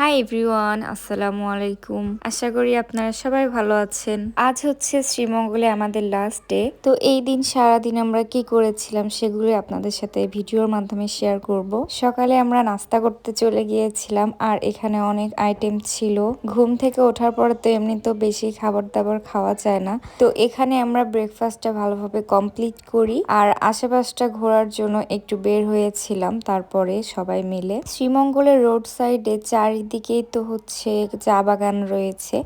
Hi everyone আসসালামু আলাইকুম। আশা করি আপনারা সবাই ভালো আছেন। আজ হচ্ছে শ্রীমঙ্গলে আমাদের লাস্ট ডে তো এই দিন সারাদিন আমরা কি করেছিলাম সেগুলো আপনাদের সাথে ভিডিওর মাধ্যমে শেয়ার করব। সকালে আমরা নাস্তা করতে চলে গিয়েছিলাম আর এখানে অনেক আইটেম ছিল। ঘুম থেকে ওঠার পর তো এমনি তো বেশি খাবার দাবার খাওয়া যায় না। তো এখানে আমরা ব্রেকফাস্টটা ভালোভাবে কমপ্লিট করি আর আশেপাশটা ঘোরার জন্য একটু বের হয়েছিলাম। তারপরে সবাই মিলে শ্রীমঙ্গলের রোড সাইডে চারি চারিদিকেই তো হচ্ছে চা বাগান রয়েছে।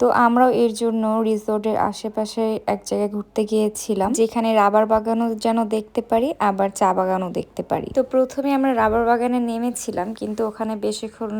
তো আমরাও এর জন্য রিসোর্টের আশেপাশে এক জায়গায় ঘুরতে গিয়েছিলাম, যেখানে রাবার বাগানও যেন দেখতে পারি, আবার চা বাগানও দেখতে পারি। তো প্রথমে আমরা রাবার বাগানে নেমেছিলাম, কিন্তু ওখানে বেশিক্ষণ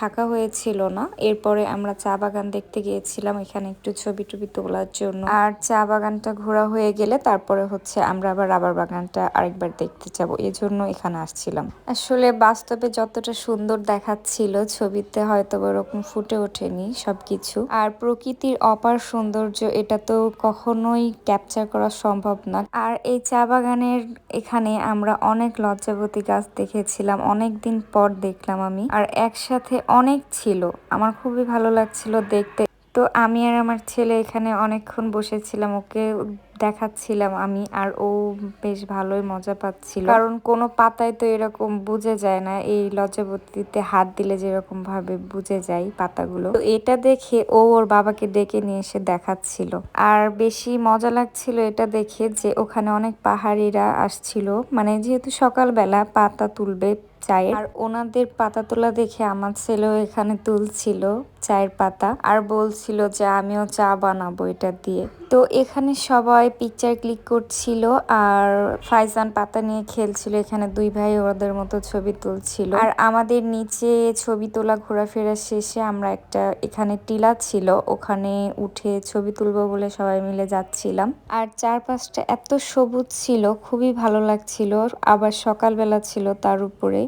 থাকা হয়েছিল না। এরপরে আমরা চা বাগান দেখতে গিয়েছিলাম, এখানে একটু ছবি টবি তোলার জন্য। আর চা বাগানটা ঘোরা হয়ে গেলে তারপরে হচ্ছে আমরা আবার রাবার বাগানটা আরেকবার দেখতে যাব এই জন্য এখানে আসছিলাম। আসলে বাস্তবে যতটা সুন্দর দেখাচ্ছিল, ছবিতে হয়তো ওরকম ফুটে ওঠেনি সবকিছু। আর প্রকৃতির অপার সৌন্দর্য, এটা তো কখনোই ক্যাপচার করা সম্ভব না। আর এই চা বাগানের এখানে আমরা অনেক লজ্জাবতী গাছ দেখেছিলাম অনেক দিন পর দেখলাম আমি। আর একসাথে অনেক ছিল। আমার খুবই ভালো লাগছিল দেখতে। তো আমি আর আমার ছেলে এখানে অনেকক্ষণ বসেছিলাম, ওকে দেখাচ্ছিলাম আমি, আর ও বেশ ভালোই মজা পাচ্ছিল। কারণ কোনো পাতায় তো এরকম বুঝে যায় না, এই লজ্জাবতীতে হাত দিলে যেরকম ভাবে বুঝে যায় পাতাগুলো। তো এটা দেখে ও ওর বাবাকে ডেকে নিয়ে এসে দেখাচ্ছিল। আর বেশি মজা লাগছিল এটা দেখে যে ওখানে অনেক পাহাড়িরা আসছিল। মানে যেহেতু সকালবেলা পাতা তুলবে চায়ের। আর ওনাদের পাতা তোলা দেখে আমার ছেলেও এখানে তুলছিল চায়ের পাতা আর বলছিল যে আমিও চা বানাবো এটা দিয়ে। তো এখানে সবাই পিকচার ক্লিক করছিল আর ফাইজান পাতা নিয়ে খেলছিল। এখানে দুই ভাই ওদের মতো ছবি তুলছিল। আর আমাদের নিচে ছবি তোলা ঘোরাফেরা শেষে আমরা একটা এখানে টিলা ছিল। ওখানে উঠে ছবি তুলবো বলে সবাই মিলে যাচ্ছিলাম। আর চারপাশটা এত সবুজ ছিল, খুবই ভালো লাগছিল। আবার সকালবেলা ছিল তার উপরে।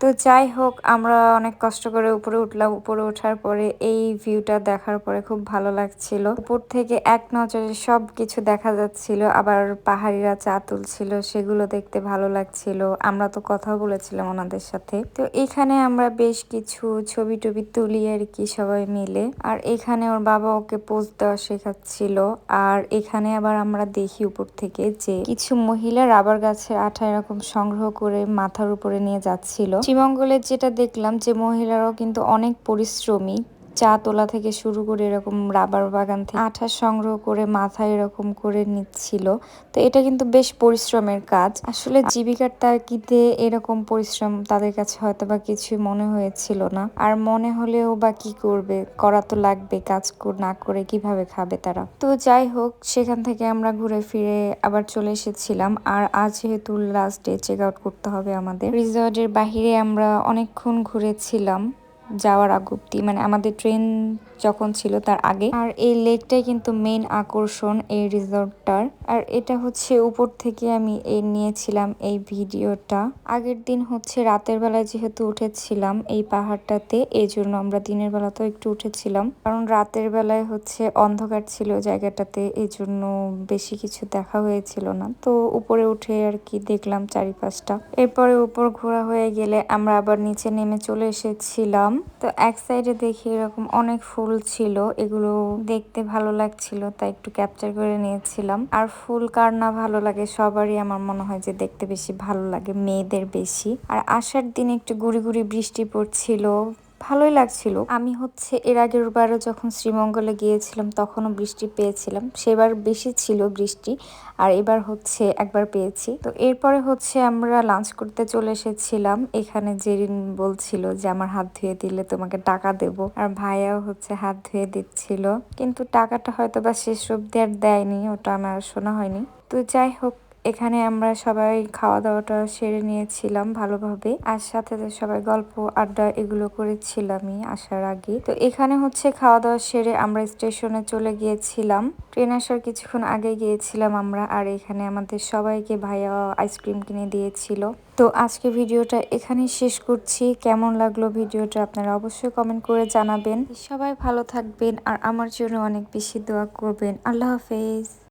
তো যাই হোক, আমরা অনেক কষ্ট করে উপরে উঠলাম। উপরে ওঠার পরে এই ভিউটা দেখার পরে খুব ভালো লাগছিল। উপর থেকে এক নজরে সব কিছু দেখা যাচ্ছিল। আবার পাহাড়িরা চা তুলছিল সেগুলো দেখতে ভালো লাগছিল। আমরা তো কথা বলেছিলাম ওনাদের সাথে। তো এখানে আমরা বেশ কিছু ছবি টবি তুলি আর কি সবাই মিলে। আর এখানে ওর বাবা ওকে পোজ দেওয়া শেখাচ্ছিল। আর এখানে আবার আমরা দেখি উপর থেকে যে কিছু মহিলা রাবার গাছের আঠা এরকম সংগ্রহ করে মাথার উপরে নিয়ে যাচ্ছিল। শ্রীমঙ্গলের যেটা দেখলাম যে মহিলারাও কিন্তু অনেক পরিশ্রমী। চা তোলা থেকে শুরু করে এরকম রাবার বাগান থেকে আঠা সংগ্রহ করে মাথায় এরকম করে নিচ্ছিল। তো এটা কিন্তু বেশ পরিশ্রমের কাজ। আসলে জীবিকার তাগিদে এরকম পরিশ্রম তাদের কাছে হয়তো বা কিছু মনে হয়েছিল না। আর মনে হলেও বা কি করবে? করা তো লাগবে, কাজ না করে কীভাবে খাবে তারা? তো যাই হোক, সেখান থেকে আমরা ঘুরে ফিরে আবার চলে এসেছিলাম। আর আজ যেহেতু লাস্ট ডে চেক আউট করতে হবে আমাদের। রিসর্টের বাহিরে আমরা অনেকক্ষণ ঘুরেছিলাম। যাওয়ার আগ অব্দি মানে আমাদের ট্রেন যখন ছিল তার আগে। আর এই লেকটাই কিন্তু মেইন আকর্ষণ এই রিসর্টটার আর এটা হচ্ছে উপর থেকে আমি এই নিয়েছিলাম এই ভিডিওটা। আগের দিন হচ্ছে রাতের বেলায় যেহেতু উঠেছিলাম এই পাহাড়টাতে এই জন্য আমরা দিনের বেলাতেও একটু উঠেছিলাম। কারণ রাতের বেলায় হচ্ছে অন্ধকার ছিল জায়গাটাতে এই জন্য বেশি কিছু দেখা হয়েছিল না। তো উপরে উঠে আর কি দেখলাম চারিপাশটা। এরপরে উপর ঘোরা হয়ে গেলে আমরা আবার নিচে নেমে চলে এসেছিলাম। তো এক সাইডে দেখি এরকম অনেক ফুল ছিল, এগুলো দেখতে ভালো লাগছিল, তাই একটু ক্যাপচার করে নিয়েছিলাম। আর ফুল কার না ভালো লাগে সবারই আমার মনে হয় যে দেখতে বেশি ভালো লাগে, মেয়েদের বেশি। আর আসার দিন একটু গুড়ি গুড়ি বৃষ্টি পড়ছিল ভালোই লাগছিল। আমি হচ্ছে এর আগের বারও যখন শ্রীমঙ্গলে গিয়েছিলাম তখনও বৃষ্টি পেয়েছিলাম। সেবার বেশি ছিল বৃষ্টি আর এবার হচ্ছে একবার পেয়েছি। তো এরপরে হচ্ছে আমরা লাঞ্চ করতে চলে এসেছিলাম। এখানে জেরিন বলছিল যে, আমার হাত ধুয়ে দিলে তোমাকে টাকা দেব। আর ভাইয়াও হচ্ছে হাত ধুয়ে দিচ্ছিল। কিন্তু টাকাটা হয়তো বা শেষ অব্দি আর দেয়নি, ওটা আমার শোনা হয়নি। তো যাই হোক এখানে আমরা সবাই খাওয়া দাওয়াটা সেরে নিয়েছিলাম ভালোভাবে। আর সাথে সবাই গল্প, আড্ডা এগুলো করেছিলামই আসার আগে। তো এখানে হচ্ছে খাওয়া দাওয়া সেরে আমরা স্টেশনে চলে গিয়েছিলাম। ট্রেন আসার কিছুক্ষণ আগে গিয়েছিলাম আমরা আর এখানে আমাদের সবাইকে ভাইয়া আইসক্রিম কিনে দিয়েছিল। তো আজকে ভিডিওটা এখানেই শেষ করছি। কেমন লাগল ভিডিওটা আপনারা অবশ্যই কমেন্ট করে জানাবেন। সবাই ভালো থাকবেন আর আমার জন্য অনেক বেশি দোয়া করবেন। আল্লাহ হাফেজ।